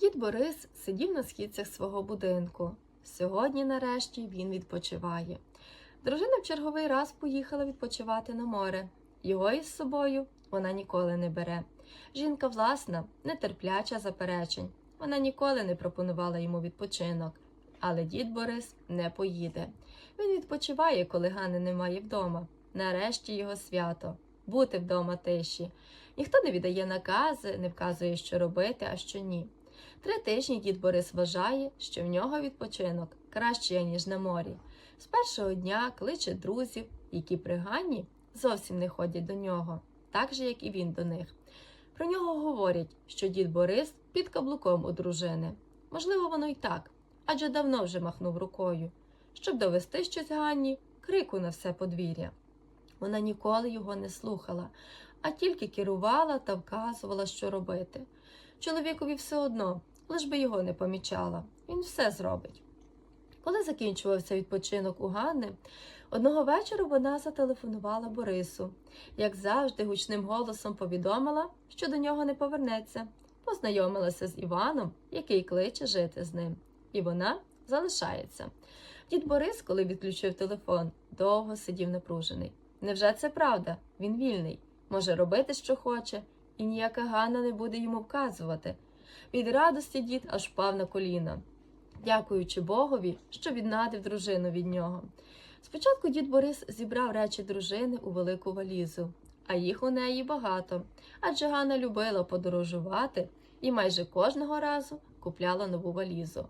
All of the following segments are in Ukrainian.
Дід Борис сидів на східцях свого будинку. Сьогодні, нарешті, він відпочиває. Дружина в черговий раз поїхала відпочивати на море. Його із собою вона ніколи не бере. Жінка власна, нетерпляча заперечень. Вона ніколи не пропонувала йому відпочинок. Але дід Борис не поїде. Він відпочиває, коли Гани немає вдома. Нарешті його свято бути вдома тиші. Ніхто не віддає накази, не вказує, що робити, а що ні. Три тижні дід Борис вважає, що в нього відпочинок кращий, ніж на морі. З першого дня кличе друзів, які при Ганні зовсім не ходять до нього, так же, як і він до них. Про нього говорять, що дід Борис під каблуком у дружини. Можливо, воно й так, адже давно вже махнув рукою. Щоб довести щось Ганні, крику на все подвір'я. Вона ніколи його не слухала, а тільки керувала та вказувала, що робити. Чоловікові все одно, лиш би його не помічала. Він все зробить. Коли закінчувався відпочинок у Ганни, одного вечора вона зателефонувала Борису. Як завжди, гучним голосом повідомила, що до нього не повернеться. Познайомилася з Іваном, який кличе жити з ним. І вона залишається. Дід Борис, коли відключив телефон, довго сидів напружений. Невже це правда? Він вільний, може робити, що хоче, і ніяка Ганна не буде йому вказувати. Від радості дід аж впав на коліна, дякуючи Богові, що віднадив дружину від нього. Спочатку дід Борис зібрав речі дружини у велику валізу, а їх у неї багато, адже Ганна любила подорожувати і майже кожного разу купляла нову валізу.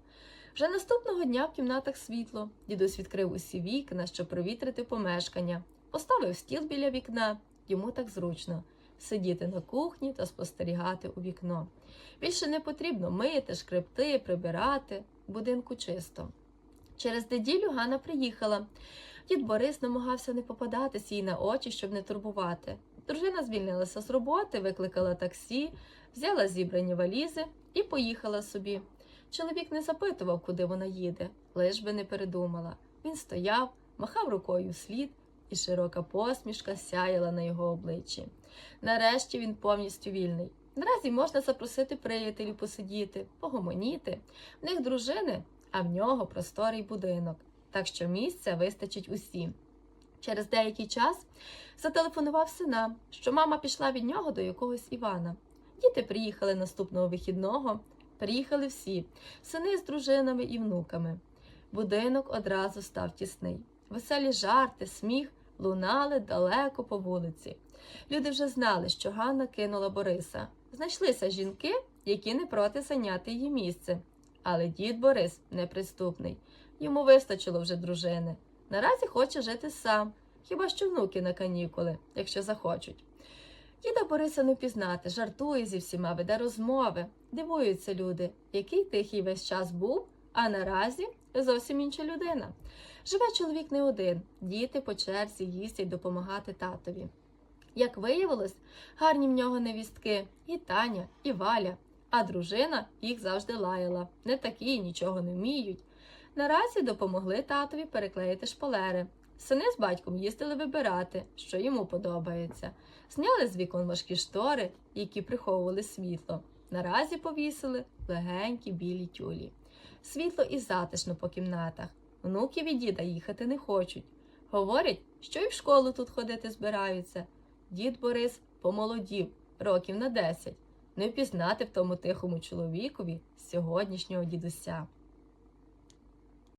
Вже наступного дня в кімнатах світло. Дідусь відкрив усі вікна, щоб провітрити помешкання, поставив стіл біля вікна, йому так зручно сидіти на кухні та спостерігати у вікно. Більше не потрібно мити, шкребти, прибирати, будинку чисто. Через неділю Ганна приїхала. Дід Борис намагався не попадатись їй на очі, щоб не турбувати. Дружина звільнилася з роботи, викликала таксі, взяла зібрані валізи і поїхала собі. Чоловік не запитував, куди вона їде, лиш би не передумала. Він стояв, махав рукою вслід, і широка посмішка сяяла на його обличчі. Нарешті він повністю вільний. Наразі можна запросити приятелів посидіти, погомоніти. В них дружини, а в нього просторий будинок, так що місця вистачить усім. Через деякий час зателефонував синам, що мама пішла від нього до якогось Івана. Діти приїхали наступного вихідного, приїхали всі сини з дружинами і внуками. Будинок одразу став тісний. Веселі жарти, сміх лунали далеко по вулиці. Люди вже знали, що Ганна кинула Бориса. Знайшлися жінки, які не проти зайняти її місце. Але дід Борис неприступний. Йому вистачило вже дружини. Наразі хоче жити сам, хіба що внуки на канікули, якщо захочуть. Діда Бориса не впізнати, жартує зі всіма, веде розмови. Дивуються люди, який тихий весь час був, а наразі зовсім інша людина. Живе чоловік не один, діти по черзі їздять допомагати татові. Як виявилось, гарні в нього невістки і Таня, і Валя, а дружина їх завжди лаяла. Не такі, нічого не вміють. Наразі допомогли татові переклеїти шпалери. Сини з батьком їздили вибирати, що йому подобається. Зняли з вікон важкі штори, які приховували світло. Наразі повісили легенькі білі тюлі. Світло і затишно по кімнатах. Внуки від діда їхати не хочуть. Говорять, що і в школу тут ходити збираються. Дід Борис помолодів років на десять. Не впізнати в тому тихому чоловікові сьогоднішнього дідуся.